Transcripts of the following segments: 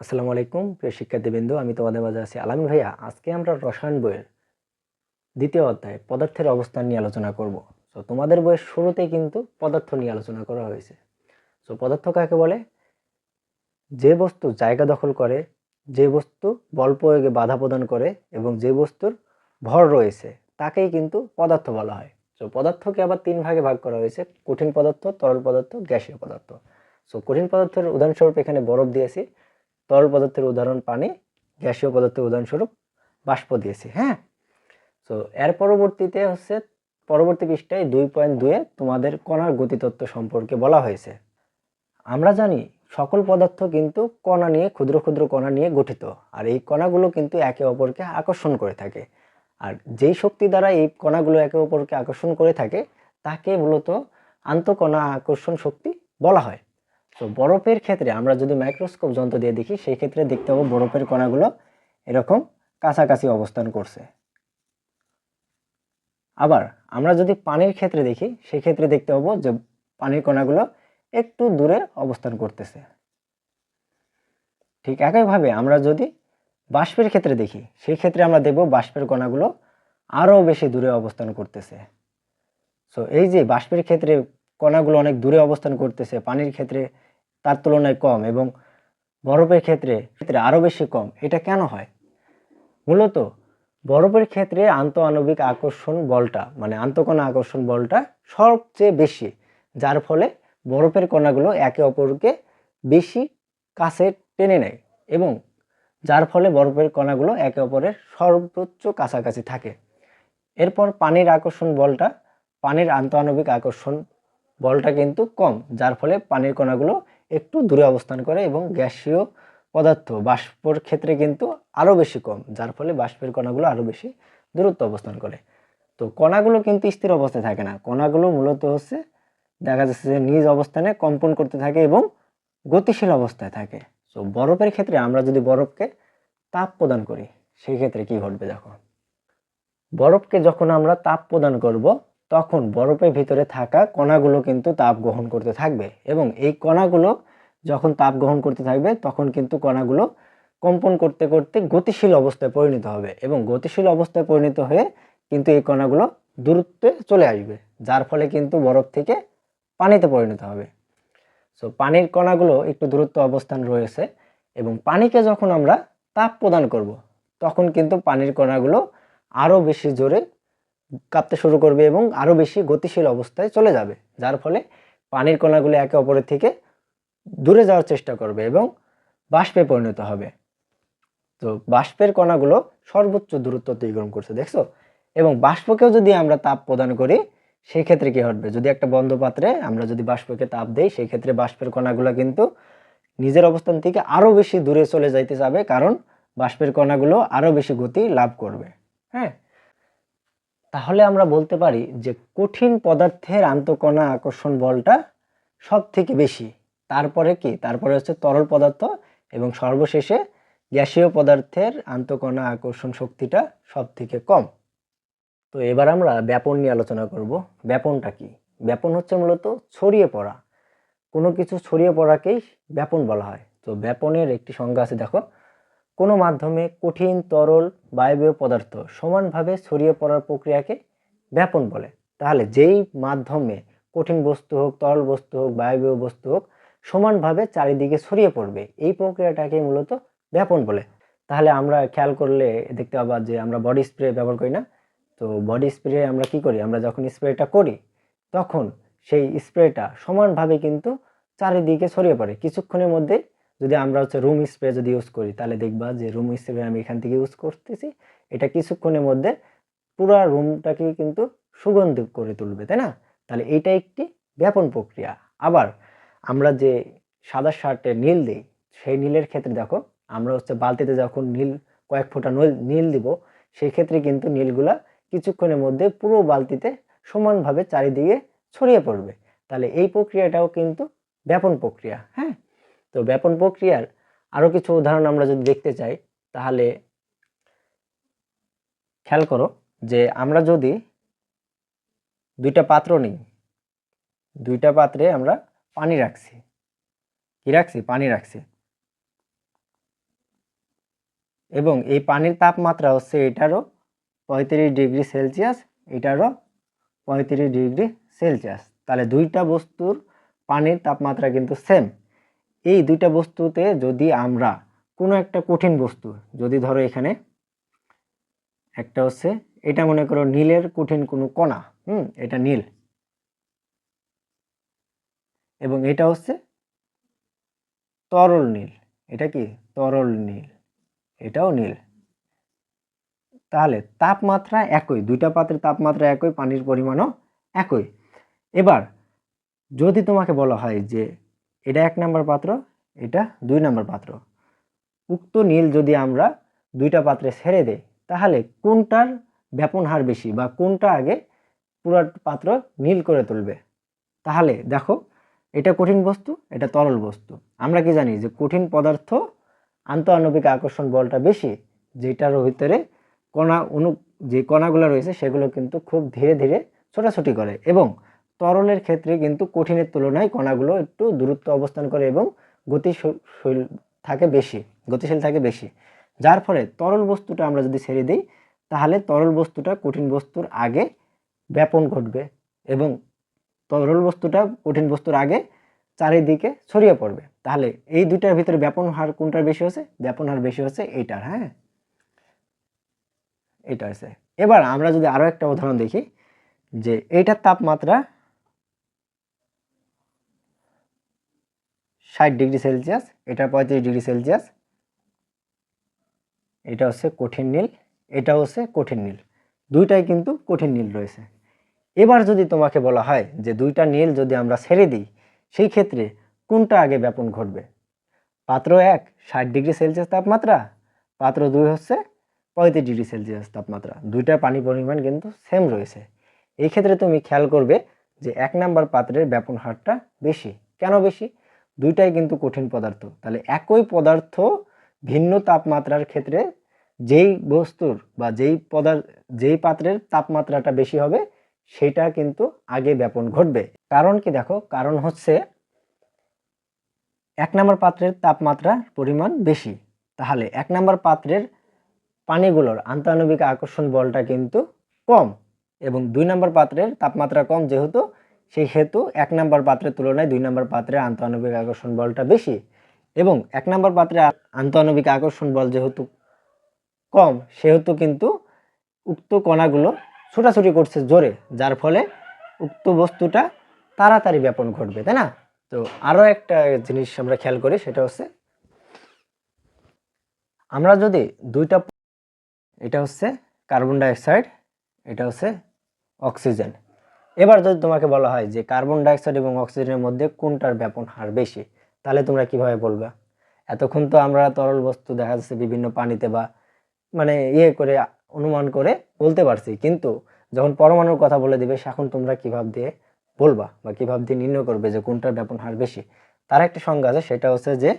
আসসালামু আলাইকুম, প্রিয় শিক্ষার্থীবৃন্দ, আমি তোমাদের মাঝে আছি আলামিন ভাইয়া। আজকে আমরা রসায়ন বইয়ের দ্বিতীয় অধ্যায় পদার্থের অবস্থান নিয়ে আলোচনা করব। তো তোমাদের বইয়ের শুরুতেই কিন্তু পদার্থ নিয়ে আলোচনা করা হয়েছে। তো পদার্থ কাকে বলে? যে বস্তু জায়গা দখল করে, যে বস্তু বল প্রয়োগে বাধা প্রদান করে এবং যে বস্তুর ভর রয়েছে, তাকেই কিন্তু পদার্থ বলা হয়। তো পদার্থকে আবার তিন ভাগে ভাগ করা হয়েছে, কঠিন পদার্থ, তরল পদার্থ, গ্যাসীয় পদার্থ। সো কঠিন পদার্থের উদাহরণস্বরূপ এখানে বরফ দিয়েছি তরল পদার্থের উদাহরণ পানি, গ্যাসীয় পদার্থের উদাহরণস্বরূপ বাষ্প দিয়েছি হ্যাঁ? তো এর পরবর্তীতে হচ্ছে, পরবর্তী পৃষ্ঠায় দুই পয়েন্ট দুয়ে তোমাদের কণার গতিতত্ত্ব সম্পর্কে বলা হয়েছে। আমরা জানি সকল পদার্থ কিন্তু কণা নিয়ে, ক্ষুদ্র ক্ষুদ্র কণা নিয়ে গঠিত, আর এই কণাগুলো কিন্তু একে অপরকে আকর্ষণ করে থাকে। আর যেই শক্তি দ্বারা এই কণাগুলো একে অপরকে আকর্ষণ করে থাকে, তাকে মূলত আন্তঃকণা আকর্ষণ শক্তি বলা হয়। তো বরফের ক্ষেত্রে আমরা যদি মাইক্রোস্কোপ যন্ত্র দিয়ে দেখি, সেই ক্ষেত্রে দেখতে পাবো বরফের কণাগুলো এরকম কাছাকাছি অবস্থান করছে। আবার আমরা যদি পানির ক্ষেত্রে দেখি, সেই ক্ষেত্রে দেখতে পাবো যে পানির কণাগুলো একটু দূরে অবস্থান করতেছে। ঠিক একইভাবে আমরা যদি বাষ্পের ক্ষেত্রে দেখি, সেই ক্ষেত্রে আমরা দেখব বাষ্পের কণাগুলো আরও বেশি দূরে অবস্থান করতেছে। সো এই যে বাষ্পের ক্ষেত্রে কণাগুলো অনেক দূরে অবস্থান করতেছে, পানির ক্ষেত্রে তার তুলনায় কম এবং বরফের ক্ষেত্রে ক্ষেত্রে আরও বেশি কম। এটা কেন হয়? মূলত বরফের ক্ষেত্রে আন্তঃআণবিক আকর্ষণ বলটা মানে আন্তঃকণা আকর্ষণ বলটা সবচেয়ে বেশি, যার ফলে বরফের কণাগুলো একে অপরকে বেশি কাছে টেনে নেয় এবং যার ফলে বরফের কণাগুলো একে অপরের সর্বোচ্চ কাছাকাছি থাকে। এরপর পানির আকর্ষণ বলটা, পানির আন্তঃআণবিক আকর্ষণ বলটা কিন্তু কম, যার ফলে পানির কণাগুলো একটু দূরে অবস্থান করে এবং গ্যাসীয় পদার্থ, বাষ্পর ক্ষেত্রে কিন্তু আরও বেশি কম, যার ফলে বাষ্পের কণাগুলো আরও বেশি দূরত্ব অবস্থান করে। তো কণাগুলো কিন্তু স্থির অবস্থায় থাকে না। কণাগুলো মূলত হচ্ছে দেখা যাচ্ছে যে নিজ অবস্থানে কম্পন করতে থাকে এবং গতিশীল অবস্থায় থাকে। তো বরফের ক্ষেত্রে আমরা যদি বরফকে তাপ প্রদান করি সেই ক্ষেত্রে কি ঘটবে দেখো? বরফকে যখন আমরা তাপ প্রদান করব তখন বরফের ভিতরে থাকা কণাগুলো কিন্তু তাপ গ্রহণ করতে থাকবে এবং এই কণাগুলো যখন তাপ গ্রহণ করতে থাকবে, তখন কিন্তু কণাগুলো কম্পন করতে করতে গতিশীল অবস্থায় পরিণত হবে এবং গতিশীল অবস্থায় পরিণত হয়ে কিন্তু এই কণাগুলো দূরত্বে চলে আসবে, যার ফলে কিন্তু বরফ থেকে পানিতে পরিণত হবে। সো পানির কণাগুলো একটু দূরত্ব অবস্থান রয়েছে এবং পানিকে যখন আমরা তাপ প্রদান করব, তখন কিন্তু পানির কণাগুলো আরও বেশি জোরে কাঁপতে শুরু করবে এবং আরও বেশি গতিশীল অবস্থায় চলে যাবে, যার ফলে পানির কণাগুলো একে অপরের থেকে দূরে যাওয়ার চেষ্টা করবে এবং বাষ্পে পরিণত হবে। তো বাষ্পের কণাগুলো সর্বোচ্চ দূরত্ব অতিক্রম করছে, দেখছ? এবং বাষ্পকেও যদি আমরা তাপ প্রদান করি সেই ক্ষেত্রে কি ঘটবে? যদি একটা বন্ধ পাত্রে আমরা যদি বাষ্পকে তাপ দেই সেই ক্ষেত্রে বাষ্পের কণাগুলো কিন্তু নিজের অবস্থান থেকে আরও বেশি দূরে চলে যাইতে যাবে, কারণ বাষ্পের কণাগুলো আরও বেশি গতি লাভ করবে। হ্যাঁ? তাহলে আমরা বলতে পারি যে কঠিন পদার্থের আন্তকণা আকর্ষণ বলটা সব থেকে বেশি। তারপরে কি? তারপরে হচ্ছে তরল পদার্থ এবং সর্বশেষে গ্যাসীয় পদার্থের আন্তকণা আকর্ষণ শক্তিটা সব থেকে কম। তো এবার আমরা ব্যাপন নিয়ে আলোচনা করব। ব্যাপনটা কি? ব্যাপন হচ্ছে মূলত ছড়িয়ে পড়া। কোনো কিছু ছড়িয়ে পড়াকেই ব্যাপন বলা হয়। তো ব্যাপনের একটি সংজ্ঞা আছে, দেখো। কোনো মাধ্যমে কঠিন, তরল, বায়বীয় পদার্থ সমানভাবে ছড়িয়ে পড়ার প্রক্রিয়াকে ব্যাপন বলে। তাহলে যেই মাধ্যমে কঠিন বস্তু হোক, তরল বস্তু হোক, বায়বীয় বস্তু হোক, সমানভাবে চারিদিকে ছড়িয়ে পড়বে। এই প্রক্রিয়াটাকে মূলত ব্যাপন বলে। তাহলে আমরা খেয়াল করলে দেখতে পাবা যে আমরা বডি স্প্রে ব্যবহার করি না। তো বডি স্প্রে আমরা কি করি? আমরা যখন স্প্রেটা করি, তখন সেই স্প্রেটা সমানভাবে কিন্তু চারিদিকে ছড়িয়ে পড়ে। কিছুক্ষণের মধ্যে যদি আমরা হচ্ছে রুম স্প্রে যদি ইউজ করি, তাহলে দেখবা যে রুম স্প্রে আমি এখান থেকে ইউজ করতেছি। এটা কিছুক্ষণের মধ্যে পুরো রুমটাকে কিন্তু সুগন্ধি করে তুলবে, তাই না? তাহলে এইটা একটি ব্যাপন প্রক্রিয়া। আবার আমরা যে সাদা শার্টে নীল দিই, সেই নীলের ক্ষেত্রে দেখো, আমরা হচ্ছে বালতিতে যখন নীল, কয়েক ফোঁটা নীল নীল দিব, সেই ক্ষেত্রে কিন্তু নীলগুলা কিছুক্ষণের মধ্যে পুরো বালতিতে সমানভাবে চারিদিকে ছড়িয়ে পড়বে। তাহলে এই প্রক্রিয়াটাও কিন্তু ব্যাপন প্রক্রিয়া হ্যাঁ? তো ব্যাপন প্রক্রিয়ার আরও কিছু উদাহরণ আমরা যদি দেখতে চাই, তাহলে খেয়াল করো যে আমরা যদি দুইটা পাত্র নিই, দুইটা পাত্রে আমরা পানি রাখছি। কি রাখছি? পানি রাখছি। এবং এই পানির তাপমাত্রা হচ্ছে এটারও পঁয়ত্রিশ ডিগ্রি সেলসিয়াস, এটারও পঁয়ত্রিশ ডিগ্রি সেলসিয়াস। তাহলে দুইটা বস্তুর পানির তাপমাত্রা কিন্তু সেম এই দুইটা বস্তুতে যদি আমরা কোনো একটা কঠিন বস্তু, যদি ধরো এখানে একটা হচ্ছে এটা মনে করো নীলের কঠিন কোনো কণা, হুম, এটা নীল। এবং এটা হচ্ছে তরল নীল। এটা কি? তরল নীল। এটাও নীল। তাহলে তাপমাত্রা একই, দুইটা পাত্রের তাপমাত্রা একই, পানির পরিমাণও একই। এবার যদি তোমাকে বলা হয় যে এটা এক নম্বর পাত্র, এটা দুই নম্বর পাত্র। উক্ত নীল যদি আমরা দুইটা পাত্রে ছেড়ে দেই, তাহলে কোনটার ব্যাপন হার বেশি বা কোনটা আগে পুরো পাত্র নীল করে তুলবে? তাহলে দেখো, এটা কঠিন বস্তু, এটা তরল বস্তু। আমরা কি জানি যে কঠিন পদার্থ আন্তঃআণবিক আকর্ষণ বলটা বেশি, যেটার ভিতরে কণা অনু যে কণাগুলো রয়েছে সেগুলো কিন্তু খুব ধীরে ধীরে ছোটাছুটি করে এবং তরলের ক্ষেত্রে কিন্তু কঠিনের তুলনায় কণাগুলো একটু দূরত্ব অবস্থান করে এবং গতিশীল থাকে বেশি, গতিশীল থাকে বেশি। যার ফলে তরল বস্তুটা আমরা যদি ছেড়ে দিই, তাহলে তরল বস্তুটা কঠিন বস্তুর আগে ব্যাপন ঘটবে এবং তরল বস্তুটা কঠিন বস্তুর আগে চারিদিকে ছড়িয়ে পড়বে। তাহলে এই দুইটার ভিতরে ব্যাপন হার কোনটার বেশি হচ্ছে ব্যাপন হার বেশি হচ্ছে এইটার হ্যাঁ? এটা হচ্ছে এবার আমরা যদি আরও একটা উদাহরণ দেখি, যে এইটার তাপমাত্রা ষাট ডিগ্রি সেলসিয়াস, এটা পঁয়ত্রিশ ডিগ্রি সেলসিয়াস, এটা হচ্ছে কঠিন নীল, এটা হচ্ছে কঠিন নীল। দুইটাই কিন্তু কঠিন নীল রয়েছে। এবার যদি তোমাকে বলা হয় যে দুইটা নীল যদি আমরা ছেড়ে দিই, সেই ক্ষেত্রে কোনটা আগে ব্যাপন ঘটবে? পাত্র এক, ষাট ডিগ্রি সেলসিয়াস তাপমাত্রা, পাত্র দুই হচ্ছে পঁয়ত্রিশ ডিগ্রি সেলসিয়াস তাপমাত্রা। দুইটা পানি পরিমাণ কিন্তু সেম রয়েছে। এই ক্ষেত্রে তুমি খেয়াল করবে যে এক নাম্বার পাত্রের ব্যাপন হারটা বেশি। কেন বেশি? দুইটাই কিন্তু কঠিন পদার্থ। তাহলে একই পদার্থ ভিন্ন তাপমাত্রার ক্ষেত্রে যেই বস্তুর বা যেই পদার্থ যেই পাত্রের তাপমাত্রাটা বেশি হবে, সেটা কিন্তু আগে ব্যাপন ঘটবে। কারণ কি দেখো, কারণ হচ্ছে এক নম্বর পাত্রের তাপমাত্রার পরিমাণ বেশি। তাহলে এক নম্বর পাত্রের পানিগুলোর আন্তঃআণবিক আকর্ষণ বলটা কিন্তু কম এবং দুই নম্বর পাত্রের তাপমাত্রা কম যেহেতু সেই হেতু এক নম্বর পাত্রের তুলনায় দুই নম্বর পাত্রের আন্তঃআণবিক আকর্ষণ বলটা বেশি এবং এক নম্বর পাত্রে আন্তঃআণবিক আকর্ষণ বল যেহেতু কম, সেহেতু কিন্তু উক্ত কণাগুলো ছোটাছুটি করছে জোরে, যার ফলে উক্ত বস্তুটা তাড়াতাড়ি ব্যাপন ঘটবে, তাই না? তো আরও একটা জিনিস আমরা খেয়াল করি, সেটা হচ্ছে আমরা যদি দুইটা এটা হচ্ছে কার্বন ডাইঅক্সাইড, এটা হচ্ছে অক্সিজেন। এবার যদি তোমাকে বলা হয় যে কার্বন ডাইঅক্সাইড এবং অক্সিজেনের মধ্যে কোনটার ব্যাপন হার বেশি, তাহলে তোমরা কীভাবে বলবে? এতক্ষণ তো আমরা তরল বস্তু দেখা যাচ্ছে বিভিন্ন পানিতে বা মানে ইয়ে করে অনুমান করে বলতে পারছি। কিন্তু যখন পরমাণুর কথা বলে দিবে, এখন তোমরা কীভাবে দিয়ে বলবা বা কীভাবে দিয়ে নির্ণয় করবে যে কোনটার ব্যাপন হার বেশি? তার একটা সংজ্ঞা আছে, সেটা হচ্ছে যে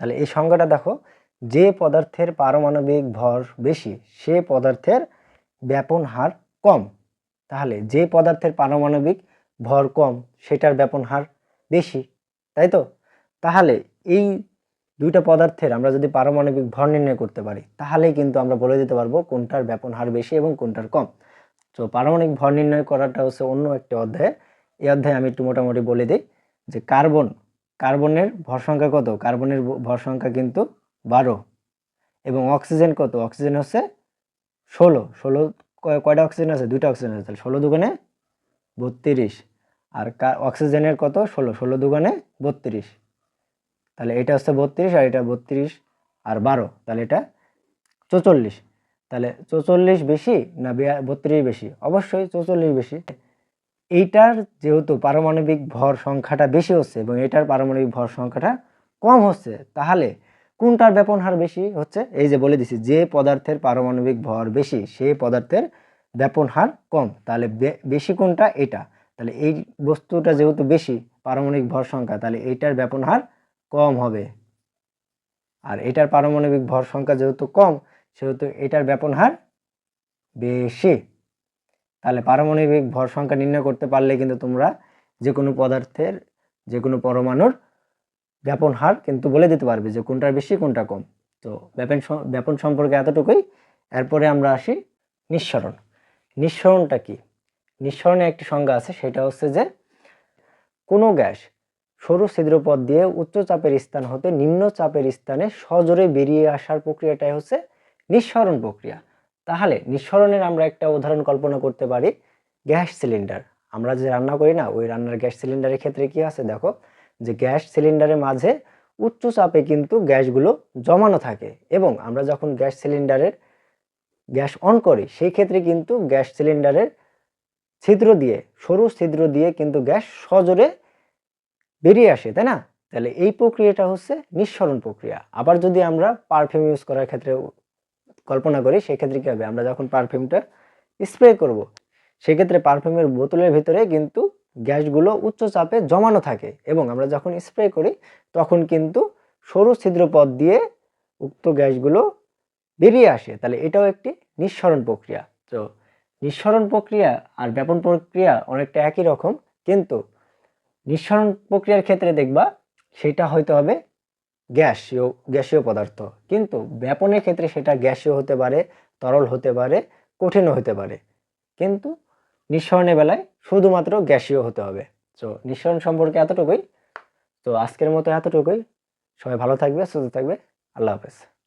তাহলে এই সংজ্ঞাটা দেখো, যে পদার্থের পারমাণবিক ভর বেশি, সে পদার্থের ব্যাপন হার কম। তাহলে যে পদার্থের পারমাণবিক ভর কম, সেটার ব্যাপন হার বেশি, তাই তো? তাহলে এই দুইটা পদার্থের আমরা যদি পারমাণবিক ভর নির্ণয় করতে পারি, তাহলেই কিন্তু আমরা বলে দিতে পারব কোনটার ব্যাপন হার বেশি এবং কোনটার কম। তো পারমাণবিক ভর নির্ণয় করাটা হচ্ছে অন্য একটি অধ্যায়। এই অধ্যায়ে আমি একটু মোটামুটি বলে দিই যে কার্বন কার্বনের ভর সংখ্যা কত? কার্বনের ভর সংখ্যা কিন্তু বারো। এবং অক্সিজেন কত? অক্সিজেন হচ্ছে ষোলো। ষোলো কয়- কয়টা অক্সিজেন আছে? দুইটা অক্সিজেন আছে। তাহলে ষোলো দুগুণে বত্রিশ। আর অক্সিজেনের কত? ষোলো। ষোলো দুগুণে বত্রিশ। তাহলে এটা হচ্ছে বত্রিশ আর এটা বত্রিশ আর বারো। তাহলে এটা চৌচল্লিশ। তাহলে চৌচল্লিশ বেশি না বত্রিশ বেশি? অবশ্যই চৌচল্লিশ বেশি। এইটার যেহেতু পারমাণবিক ভর সংখ্যাটা বেশি হচ্ছে এবং এটার পারমাণবিক ভর সংখ্যাটা কম হচ্ছে, তাহলে কোনটার ব্যাপন হার বেশি হচ্ছে? এই যে বলে দিছি, যে পদার্থের পারমাণবিক ভর বেশি সেই পদার্থের ব্যাপন হার কম। তাহলে বেশি কোনটা? এটা। তাহলে এই বস্তুটা যেহেতু বেশি, পারমাণবিক ভর সংখ্যা, তাহলে এইটার ব্যাপন হার কম হবে। আর এটার পারমাণবিক ভর সংখ্যা যেহেতু কম, সেহেতু এটার ব্যাপন হার বেশি। তাহলে পারমাণবিক ভর সংখ্যা নির্ণয় করতে পারলে কিন্তু তোমরা যে কোনো পদার্থের যে কোনো পরমাণুর ব্যাপন হার কিন্তু বলে দিতে পারবে যে কোনটা বেশি, কোনটা কম। তো ব্যাপন ব্যাপন সম্পর্কে এতটুকুই। এরপরে আমরা আসি নিঃসরণ। নিঃসরণটা কি? নিঃসরণে একটি সংজ্ঞা আছে, সেটা হচ্ছে যে কোনো গ্যাস সরু ছিদ্রপথ দিয়ে উচ্চ চাপের স্থান হতে নিম্ন চাপের স্থানে সজোরে বেরিয়ে আসার প্রক্রিয়াটাই হচ্ছে নিঃসরণ প্রক্রিয়া। তাহলে নিঃসরণের আমরা একটা উদাহরণ কল্পনা করতে পারি, গ্যাস সিলিন্ডার। আমরা যে রান্না করি না, ওই রান্নার গ্যাস সিলিন্ডারের ক্ষেত্রে কি আছে দেখো? যে গ্যাস সিলিন্ডারের মাঝে উচ্চ চাপে কিন্তু গ্যাসগুলো জমানো থাকে এবং আমরা যখন গ্যাস সিলিন্ডারের গ্যাস অন করি, সেই ক্ষেত্রে কিন্তু গ্যাস সিলিন্ডারের ছিদ্র দিয়ে, সরু ছিদ্র দিয়ে কিন্তু গ্যাস সজোরে বেরিয়ে আসে, তাই না? তাহলে এই প্রক্রিয়াটা হচ্ছে নিঃসরণ প্রক্রিয়া। আবার যদি আমরা পারফিউম ইউজ করার ক্ষেত্রে কল্পনা করি, সেক্ষেত্রে কী হবে? আমরা যখন পারফিউমটা স্প্রে করব, সেক্ষেত্রে পারফিউমের বোতলের ভিতরে কিন্তু গ্যাসগুলো উচ্চ চাপে জমানো থাকে এবং আমরা যখন স্প্রে করি, তখন কিন্তু সরু ছিদ্র পথ দিয়ে উক্ত গ্যাসগুলো বেরিয়ে আসে। তাহলে এটাও একটি নিঃসরণ প্রক্রিয়া। তো নিঃসরণ প্রক্রিয়া আর ব্যাপন প্রক্রিয়া অনেকটা একই রকম, কিন্তু নিঃসরণ প্রক্রিয়ার ক্ষেত্রে দেখবা, সেটা হয়তো হবে গ্যাসীয় গ্যাসীয় পদার্থ। কিন্তু ব্যাপনের ক্ষেত্রে সেটা গ্যাসীয় হতে পারে, তরল হতে পারে, কঠিনও হতে পারে। কিন্তু নিঃসরণের বেলায় শুধুমাত্র গ্যাসীয় হতে হবে। তো নিঃসরণ সম্পর্কে এতটুকুই। তো আজকের মতো এতটুকুই। সবাই ভালো থাকবে, সুস্থ থাকবে। আল্লাহ হাফেজ।